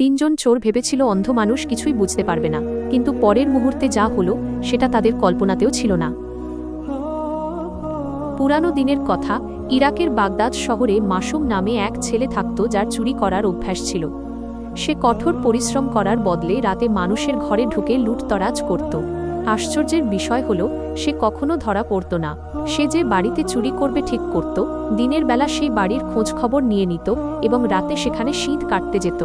তিনজন চোর ভেবেছিল অন্ধ মানুষ কিছুই বুঝতে পারবে না, কিন্তু পরের মুহূর্তে যা হলো, সেটা তাদের কল্পনাতেও ছিল না। পুরানো দিনের কথা, ইরাকের বাগদাদ শহরে মাসুম নামে এক ছেলে থাকত যার চুরি করার অভ্যাস ছিল। সে কঠোর পরিশ্রম করার বদলে রাতে মানুষের ঘরে ঢুকে লুটতরাজ করত। আশ্চর্যের বিষয় হল, সে কখনো ধরা পড়ত না। সে যে বাড়িতে চুরি করবে ঠিক করত, দিনের বেলা সেই বাড়ির খোঁজখবর নিয়ে নিত এবং রাতে সেখানে শীত কাটতে যেত।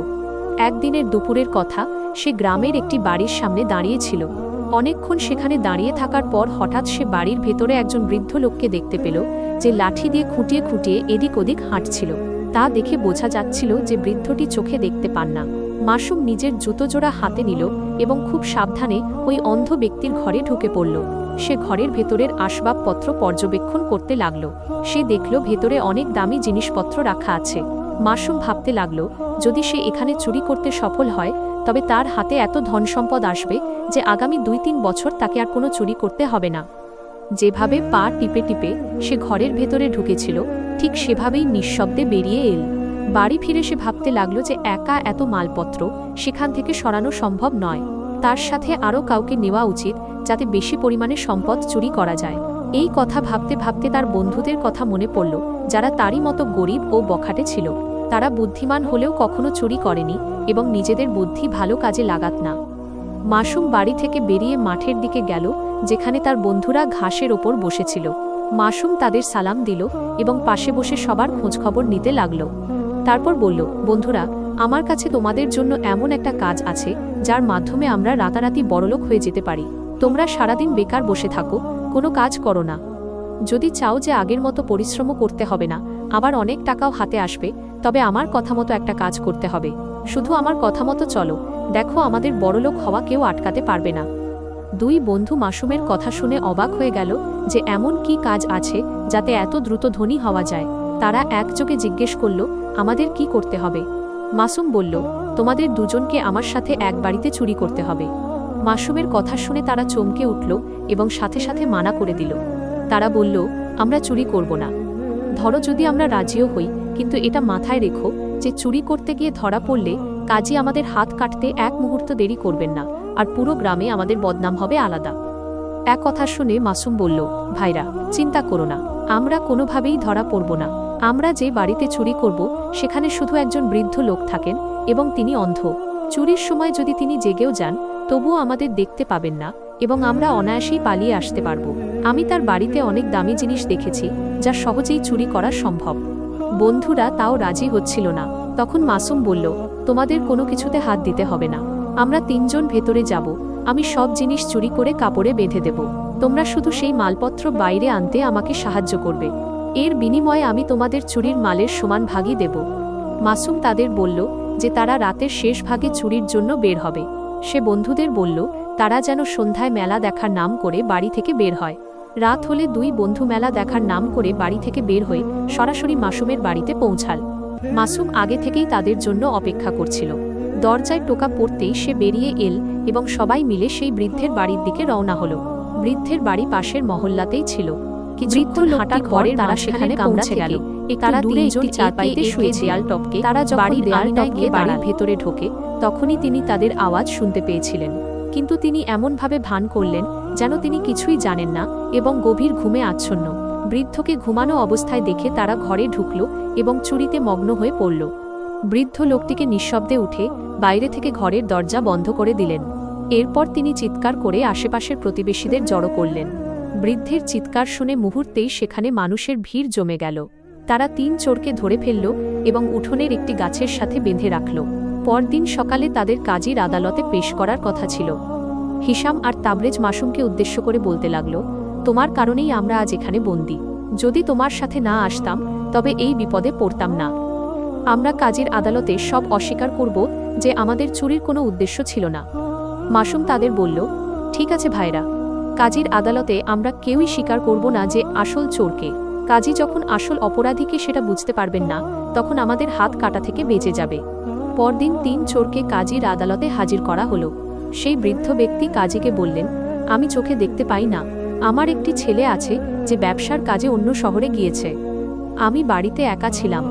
একদিনের দুপুরের কথা, সে গ্রামের একটি বাড়ির সামনে দাঁড়িয়েছিল। অনেকক্ষণ সেখানে দাঁড়িয়ে থাকার পর হঠাৎ সে বাড়ির ভেতরে একজন বৃদ্ধ লোককে দেখতে পেল, যে লাঠি দিয়ে খুঁটিয়ে খুঁটিয়ে এদিক ওদিক হাঁটছিল। তা দেখে বোঝা যাচ্ছিল যে বৃদ্ধটি চোখে দেখতে পান না। মাসুম নিজের জুতোজোড়া হাতে নিল এবং খুব সাবধানে ওই অন্ধ ব্যক্তির ঘরে ঢুকে পড়ল। সে ঘরের ভেতরের আসবাবপত্র পর্যবেক্ষণ করতে লাগল। সে দেখল ভেতরে অনেক দামি জিনিসপত্র রাখা আছে। মাসুম ভাবতে লাগল, যদি সে এখানে চুরি করতে সফল হয়, তবে তার হাতে এত ধন সম্পদ আসবে যে আগামী দুই তিন বছর তাকে আর কোনো চুরি করতে হবে না। যেভাবে পা টিপে টিপে সে ঘরের ভেতরে ঢুকেছিল, ঠিক সেভাবেই নিঃশব্দে বেরিয়ে এল। বাড়ি ফিরে সে ভাবতে লাগল যে একা এত মালপত্র সেখান থেকে সরানো সম্ভব নয়। তার সাথে আরও কাউকে নেওয়া উচিত যাতে বেশি পরিমাণে সম্পদ চুরি করা যায়। এই কথা ভাবতে ভাবতে তার বন্ধুদের কথা মনে পড়ল, যারা তারই মতো গরিব ও বখাটে ছিল। তারা বুদ্ধিমান হলেও কখনো চুরি করেনি এবং নিজেদের বুদ্ধি ভালো কাজে লাগাত না। মাসুম বাড়ি থেকে বেরিয়ে মাঠের দিকে গেল, যেখানে তার বন্ধুরা ঘাসের ওপর বসেছিল। মাসুম তাদের সালাম দিল এবং পাশে বসে সবার খোঁজখবর নিতে লাগল। তারপর বলল, বন্ধুরা, আমার কাছে তোমাদের জন্য এমন একটা কাজ আছে, যার মাধ্যমে আমরা রাতারাতি বড়লোক হয়ে যেতে পারি। তোমরা সারাদিন বেকার বসে থাকো কোনো কাজ করো না। যদি চাও যে আগের মতো পরিশ্রমও করতে হবে না, আবার অনেক টাকাও হাতে আসবে, তবে আমার কথা মতো একটা কাজ করতে হবে। শুধু আমার কথা মতো চলো, দেখো আমাদের বড়লোক হওয়া কেউ আটকাতে পারবে না। দুই বন্ধু মাসুমের কথা শুনে অবাক হয়ে গেল যে এমন কি কাজ আছে যাতে এত দ্রুত ধনী হওয়া যায়। তারা একযোগে জিজ্ঞেস করল, আমাদের কি করতে হবে? মাসুম বলল, তোমাদের দুজনকে আমার সাথে এক বাড়িতে চুরি করতে হবে। মাসুমের কথা শুনে তারা চমকে উঠল এবং সাথে সাথে মানা করে দিল। তারা বলল, আমরা চুরি করব না। ধরো যদি আমরা রাজিও হই, কিন্তু এটা মাথায় রেখো যে চুরি করতে গিয়ে ধরা পড়লে কাজী আমাদের হাত কাটতে এক মুহূর্ত দেরি করবেন না, আর পুরো গ্রামে আমাদের বদনাম হবে আলাদা। এক কথা শুনে মাসুম বলল, ভাইরা, চিন্তা করো না। আমরা কোনোভাবেই ধরা পড়ব না। আমরা যে বাড়িতে চুরি করব, সেখানে শুধু একজন বৃদ্ধ লোক থাকেন এবং তিনি অন্ধ। চুরির সময় যদি তিনি জেগেও যান তবুও আমাদের দেখতে পাবেন না এবং আমরা অনায়াসেই পালিয়ে আসতে পারব। আমি তার বাড়িতে অনেক দামি জিনিস দেখেছি, যা সহজেই চুরি করা সম্ভব। বন্ধুরা তাও রাজি হচ্ছিল না। তখন মাসুম বলল, তোমাদের কোনো কিছুতে হাত দিতে হবে না। আমরা তিনজন ভেতরে যাব। আমি সব জিনিস চুরি করে কাপড়ে বেঁধে দেব। তোমরা শুধু সেই মালপত্র বাইরে আনতে আমাকে সাহায্য করবে। এর বিনিময়ে আমি তোমাদের চুরির মালের সমান ভাগই দেব। মাসুম তাদের বলল যে তারা রাতের শেষ ভাগে চুরির জন্য বের হবে। সে বন্ধুদের বলল তারা যেন সন্ধ্যায় মেলা দেখার নাম করে বাড়ি থেকে বের হয়। রাত হলে দুই বন্ধু মেলা দেখার নাম করে বাড়ি থেকে বের হয়ে সরাসরি মাসুমের বাড়িতে পৌঁছাল। মাসুম আগে থেকেই তাদের জন্য অপেক্ষা করছিল। দরজায় টোকা পড়তেই সে বেরিয়ে এল এবং সবাই মিলে সেই বৃদ্ধের বাড়ির দিকে রওনা হলো। বৃদ্ধের বাড়ি পাশের মহল্লাতেই ছিল। কিছুক্ষণ হাঁটা পরে তারা সেখানে পৌঁছে গেল। তারা একটি চারপাইতে শুয়ে দেয়াল টপকে তারা বাড়ির দেয়াল টপকে বাড়ির ভেতরে ঢোকে তখনই তিনি তাদের আওয়াজ শুনতে পেয়েছিলেন। কিন্তু তিনি এমনভাবে ভান করলেন যেন তিনি কিছুই জানেন না এবং গভীর ঘুমে আচ্ছন্ন। বৃদ্ধকে ঘুমানো অবস্থায় দেখে তারা ঘরে ঢুকল এবং চুরিতে মগ্ন হয়ে পড়ল। বৃদ্ধ লোকটিকে নিঃশব্দে উঠে বাইরে থেকে ঘরের দরজা বন্ধ করে দিলেন। এরপর তিনি চিৎকার করে আশেপাশের প্রতিবেশীদের জড়ো করলেন। বৃদ্ধের চিৎকার শুনে মুহূর্তেই সেখানে মানুষের ভিড় জমে গেল। তারা তিন চোরকে ধরে ফেলল এবং উঠোনের একটি গাছের সাথে বেঁধে রাখল। পরদিন সকালে তাদের কাজীর আদালতে পেশ করার কথা ছিল। হিসাম আর তাবরেজ মাসুমকে উদ্দেশ্য করে বলতে লাগল, তোমার কারণেই আমরা আজ এখানে বন্দি। যদি তোমার সাথে না আসতাম, তবে এই বিপদে পড়তাম না। আমরা কাজীর আদালতে সব অস্বীকার করব যে আমাদের চুরির কোনো উদ্দেশ্য ছিল না। মাসুম তাদের বলল, ঠিক আছে ভাইরা, কাজীর আদালতে আমরা কেউই স্বীকার করব না যে আসল চোরকে। কাজী যখন আসল অপরাধীকে সেটা বুঝতে পারবেন না, তখন আমাদের হাত কাটা থেকে বেঁচে যাবে। পরদিন তিন চোরকে কাজীর আদালতে হাজির করা হলো। সেই বৃদ্ধ ব্যক্তি কাজীকে বললেন, আমি চোখে দেখতে পাই না। আমার একটি ছেলে আছে যে ব্যবসার কাজে অন্য শহরে গিয়েছে। আমি বাড়িতে একা ছিলাম।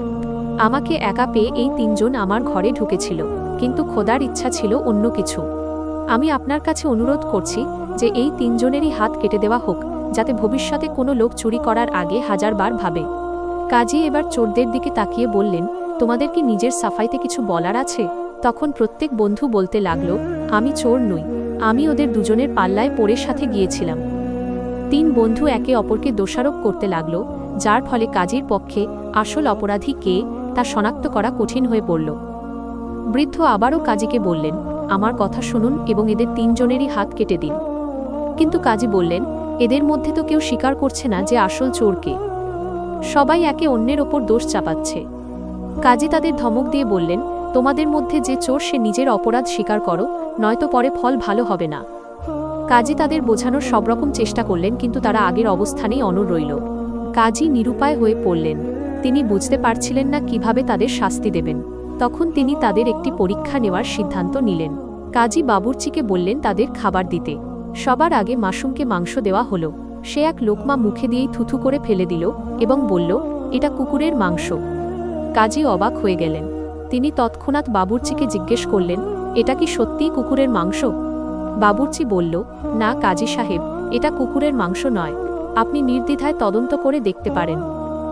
আমাকে একা পেয়ে এই তিনজন আমার ঘরে ঢুকেছিল, কিন্তু খোদার ইচ্ছা ছিল অন্য কিছু। আমি আপনার কাছে অনুরোধ করছি যে এই তিনজনেরই হাত কেটে দেওয়া হোক। যাতে ভবিষ্যতে কোনো লোক চুরি করার আগে হাজারবার ভাবে। কাজী এবার চোরদের দিকে তাকিয়ে বললেন, তোমাদের কি নিজের সাফাইতে কিছু বলার আছে? তখন প্রত্যেক বন্ধু বলতে লাগল, আমি চোর নই, আমি ওদের দুজনের পাল্লায় পড়ে সাথে গিয়েছিলাম। তিন বন্ধু একে অপরকে দোষারোপ করতে লাগল, যার ফলে কাজীর পক্ষে আসল অপরাধী কে, তা শনাক্ত করা কঠিন হয়ে পড়ল। বৃদ্ধ আবারও কাজীকে বললেন, আমার কথা শুনুন এবং এদের তিনজনেরই হাত কেটে দিন। কিন্তু কাজী বললেন এদের মধ্যে তো কেউ স্বীকার করছে না যে আসল চোরকে। সবাই একে অন্যের ওপর দোষ চাপাচ্ছে। কাজী তাদের ধমক দিয়ে বললেন, তোমাদের মধ্যে যে চোর সে নিজের অপরাধ স্বীকার করো, নয়তো পরে ফল ভালো হবে না। কাজী তাদের বোঝানোর সব রকম চেষ্টা করলেন, কিন্তু তারা আগের অবস্থানেই অনড় রইল। কাজী নিরুপায় হয়ে পড়লেন। তিনি বুঝতে পারছিলেন না কীভাবে তাদের শাস্তি দেবেন। তখন তিনি তাদের একটি পরীক্ষা নেওয়ার সিদ্ধান্ত নিলেন। কাজী বাবুর্চিকে বললেন তাদের খাবার দিতে। সবার আগে মাসুমকে মাংস দেওয়া হলো। সে এক লোকমা মুখে দিয়েই থুথু করে ফেলে দিল এবং বলল, এটা কুকুরের মাংস। কাজী অবাক হয়ে গেলেন। তিনি তৎক্ষণাৎ বাবুর্চিকে জিজ্ঞেস করলেন, এটা কি সত্যিই কুকুরের মাংস? বাবুর্চি বলল, না কাজী সাহেব, এটা কুকুরের মাংস নয়। আপনি নির্দ্বিধায় তদন্ত করে দেখতে পারেন।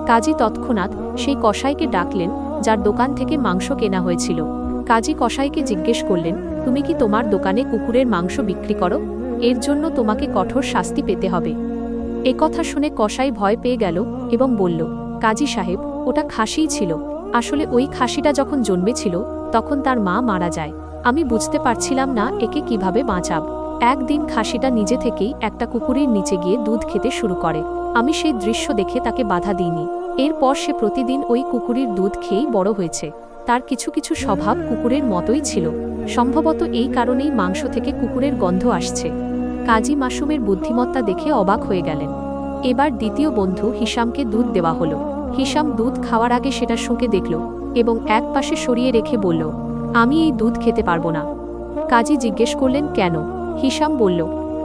কাজী তৎক্ষণাৎ সেই কসাইকে ডাকলেন, যার দোকান থেকে মাংস কেনা হয়েছিল। কাজী কসাইকে জিজ্ঞেস করলেন, তুমি কি তোমার দোকানে কুকুরের মাংস বিক্রি করো? এর জন্য তোমাকে কঠোর শাস্তি পেতে হবে। একথা শুনে কসাই ভয় পেয়ে গেল এবং বলল, কাজী সাহেব, ওটা খাসিই ছিল। আসলে ওই খাসিটা যখন জন্মেছিল, তখন তার মা মারা যায়। আমি বুঝতে পারছিলাম না একে কীভাবে বাঁচাব। একদিন খাসিটা নিজে থেকেই একটা কুকুরের নিচে গিয়ে দুধ খেতে শুরু করে। আমি সেই দৃশ্য দেখে তাকে বাধা দিইনি। এরপর সে প্রতিদিন ওই কুকুরের দুধ খেয়েই বড় হয়েছে। তার কিছু কিছু স্বভাব কুকুরের মতোই ছিল। সম্ভবত এই কারণেই মাংস থেকে কুকুরের গন্ধ আসছে। কাজী মাসুমের বুদ্ধিমত্তা দেখে অবাক হয়ে গেলেন। এবার দ্বিতীয় বন্ধু হিসামকে দুধ দেওয়া হলো। হিসাম দুধ খাওয়ার আগে সেটা শুঁকে দেখল এবং এক পাশে সরিয়ে রেখে বলল, আমি এই দুধ খেতে পারব না। কাজী জিজ্ঞেস করলেন, কেন? হিসাম বলল,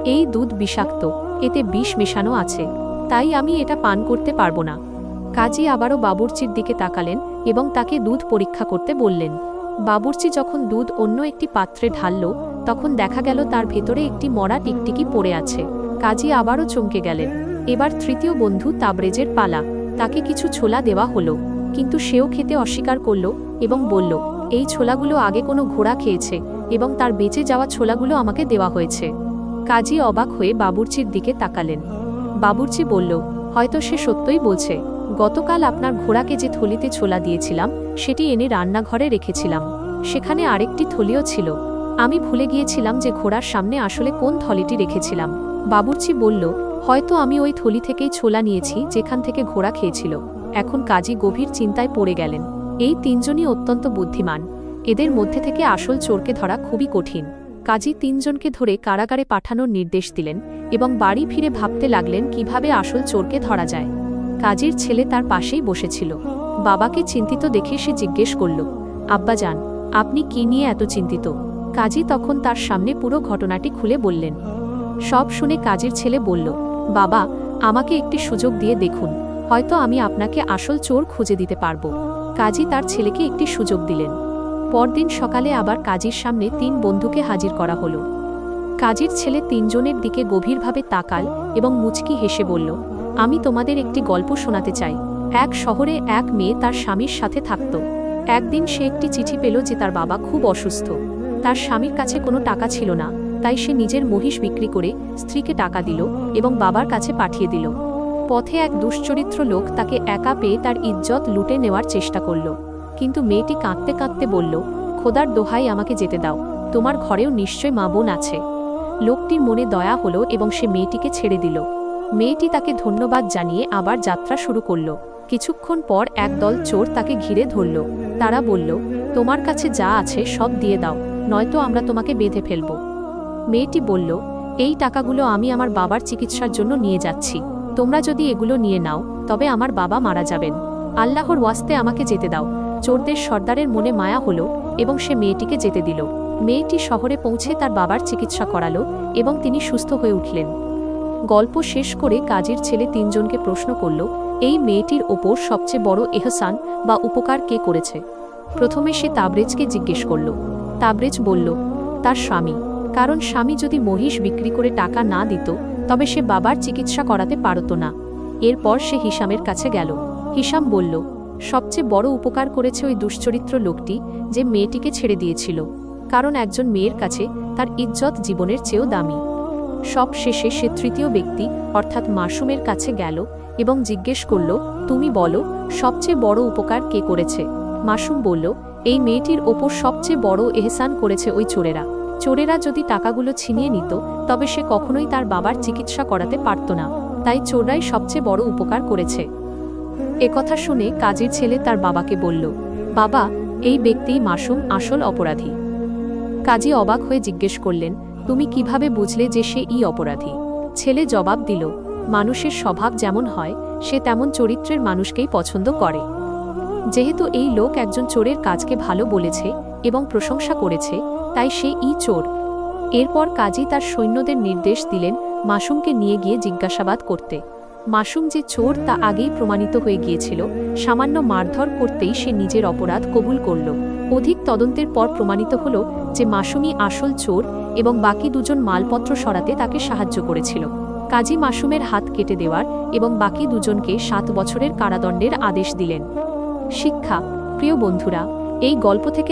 এই দুধ বিষাক্ত, এতে বিষ মেশানো আছে, তাই আমি এটা পান করতে পারব না। কাজী আবারও বাবুর্চির দিকে তাকালেন এবং তাকে দুধ পরীক্ষা করতে বললেন। বাবুর্চি যখন দুধ অন্য একটি পাত্রে ঢালল তখন দেখা গেল তার ভেতরে একটি মরা টিকটিকি পড়ে আছে। কাজী আবারও চমকে গেলেন। এবার তৃতীয় বন্ধু তাবরেজের পালা। তাকে কিছু ছোলা দেওয়া হলো। কিন্তু সেও খেতে অস্বীকার করল এবং বলল, এই ছোলাগুলো আগে কোনো ঘোড়া খেয়েছে এবং তার বেঁচে যাওয়া ছোলাগুলো আমাকে দেওয়া হয়েছে। কাজী অবাক হয়ে বাবুর্চির দিকে তাকালেন। বাবুর্চি বলল, হয়তো সে সত্যই বলছে, গতকাল আপনার ঘোড়াকে যে থলিতে ছোলা দিয়েছিলাম, সেটি এনে রান্নাঘরে রেখেছিলাম। সেখানে আরেকটি থলিও ছিল। আমি ভুলে গিয়েছিলাম যে ঘোড়ার সামনে আসলে কোন থলিটি রেখেছিলাম। বাবুর্চি বলল, হয়তো আমি ওই থলি থেকেই ছোলা নিয়েছি, যেখান থেকে ঘোড়া খেয়েছিল। এখন কাজী গভীর চিন্তায় পড়ে গেলেন। এই তিনজনই অত্যন্ত বুদ্ধিমান। এদের মধ্যে থেকে আসল চোরকে ধরা খুবই কঠিন। কাজী তিনজনকে ধরে কারাগারে পাঠানোর নির্দেশ দিলেন এবং বাড়ি ফিরে ভাবতে লাগলেন কীভাবে আসল চোরকে ধরা যায়। কাজীর ছেলে তার পাশেই বসেছিল। বাবাকে চিন্তিত দেখে সে জিজ্ঞেস করল, আব্বাজান, আপনি কি নিয়ে এত চিন্তিত? কাজী তখন তার সামনে পুরো ঘটনাটি খুলে বললেন। সব শুনে কাজের ছেলে বলল, বাবা, আমাকে একটি সুযোগ দিয়ে দেখুন, হয়তো আমি আপনাকে আসল চোর খুঁজে দিতে পারব। কাজী তার ছেলেকে একটি সুযোগ দিলেন। পরদিন সকালে আবার কাজীর সামনে তিন বন্ধুকে হাজির করা হলো। কাজীর ছেলে তিনজনের দিকে গভীরভাবে তাকাল এবং মুচকি হেসে বলল, আমি তোমাদের একটি গল্প শোনাতে চাই। এক শহরে এক মেয়ে তার স্বামীর সাথে থাকত। একদিন সে একটি চিঠি পেল যে তার বাবা খুব অসুস্থ। তার স্বামীর কাছে কোনো টাকা ছিল না, তাই সে নিজের মহিষ বিক্রি করে স্ত্রীকে টাকা দিল এবং বাবার কাছে পাঠিয়ে দিল। পথে এক দুশ্চরিত্র লোক তাকে একা পেয়ে তার ইজ্জত লুটে নেওয়ার চেষ্টা করল। কিন্তু মেয়েটি কাঁদতে কাঁদতে বলল, খোদার দোহাই, আমাকে যেতে দাও। তোমার ঘরেও নিশ্চয় মা বোন আছে। লোকটির মনে দয়া হলো এবং সে মেয়েটিকে ছেড়ে দিল। মেয়েটি তাকে ধন্যবাদ জানিয়ে আবার যাত্রা শুরু করল। কিছুক্ষণ পর একদল চোর তাকে ঘিরে ধরল। তারা বলল, তোমার কাছে যা আছে সব দিয়ে দাও। নয়তো আমরা তোমাকে বেঁধে ফেলব। মেয়েটি বলল, এই টাকাগুলো আমি আমার বাবার চিকিৎসার জন্য নিয়ে যাচ্ছি। তোমরা যদি এগুলো নিয়ে নাও, তবে আমার বাবা মারা যাবেন। আল্লাহর ওয়াস্তে আমাকে যেতে দাও। চোরদের সর্দারের মনে মায়া হলো এবং সে মেয়েটিকে যেতে দিল। মেয়েটি শহরে পৌঁছে তার বাবার চিকিৎসা করালো এবং তিনি সুস্থ হয়ে উঠলেন। গল্প শেষ করে কাজের ছেলে তিনজনকে প্রশ্ন করল, এই মেয়েটির ওপর সবচেয়ে বড় এহসান বা উপকার কে করেছে? প্রথমে সে তাবরেজকে জিজ্ঞেস করল তাবরেজ বলল, তার স্বামী। কারণ স্বামী যদি মহিষ বিক্রি করে টাকা না দিত, তবে সে বাবার চিকিৎসা করাতে পারত না। এরপর সে হিসামের কাছে গেল। হিসাম বলল, সবচেয়ে বড় উপকার করেছে ওই দুশ্চরিত্র লোকটি যে মেয়েটিকে ছেড়ে দিয়েছিল। কারণ একজন মেয়ের কাছে তার ইজ্জত জীবনের চেয়েও দামি। সব শেষে সে তৃতীয় ব্যক্তি, অর্থাৎ মাসুমের কাছে গেল এবং জিজ্ঞেস করল, তুমি বলো, সবচেয়ে বড় উপকার কে করেছে? মাসুম বলল, এই মেয়েটির ওপর সবচেয়ে বড় এহসান করেছে ওই চোরেরা। চোরেরা যদি টাকাগুলো ছিনিয়ে নিত, তবে সে কখনোই তার বাবার চিকিৎসা করাতে পারত না। তাই চোররাই সবচেয়ে বড় উপকার করেছে। একথা শুনে কাজের ছেলে তার বাবাকে বলল, বাবা, এই ব্যক্তি মাসুম আসল অপরাধী। কাজী অবাক হয়ে জিজ্ঞেস করলেন, তুমি কীভাবে বুঝলে যে সে ই অপরাধী? ছেলে জবাব দিল, মানুষের স্বভাব যেমন হয়, সে তেমন চরিত্রের মানুষকেই পছন্দ করে। যেহেতু এই লোক একজন চোরের কাজকে ভালো বলেছে এবং প্রশংসা করেছে, তাই সে ই চোর। এরপর কাজী তার সৈন্যদের নির্দেশ দিলেন মাসুমকে নিয়ে গিয়ে জিজ্ঞাসাবাদ করতে। মাসুম যে চোর তা আগেই প্রমাণিত হয়ে গিয়েছিল, সামান্য মারধর করতেই সে নিজের অপরাধ কবুল করল। অধিক তদন্তের পর প্রমাণিত হল যে মাসুমই আসল চোর এবং বাকি দুজন মালপত্র সরাতে তাকে সাহায্য করেছিল। কাজী মাসুমের হাত কেটে দেওয়ার এবং বাকি দুজনকে সাত বছরের কারাদণ্ডের আদেশ দিলেন। শিক্ষা প্রিয় বন্ধুরা এই গল্প থেকে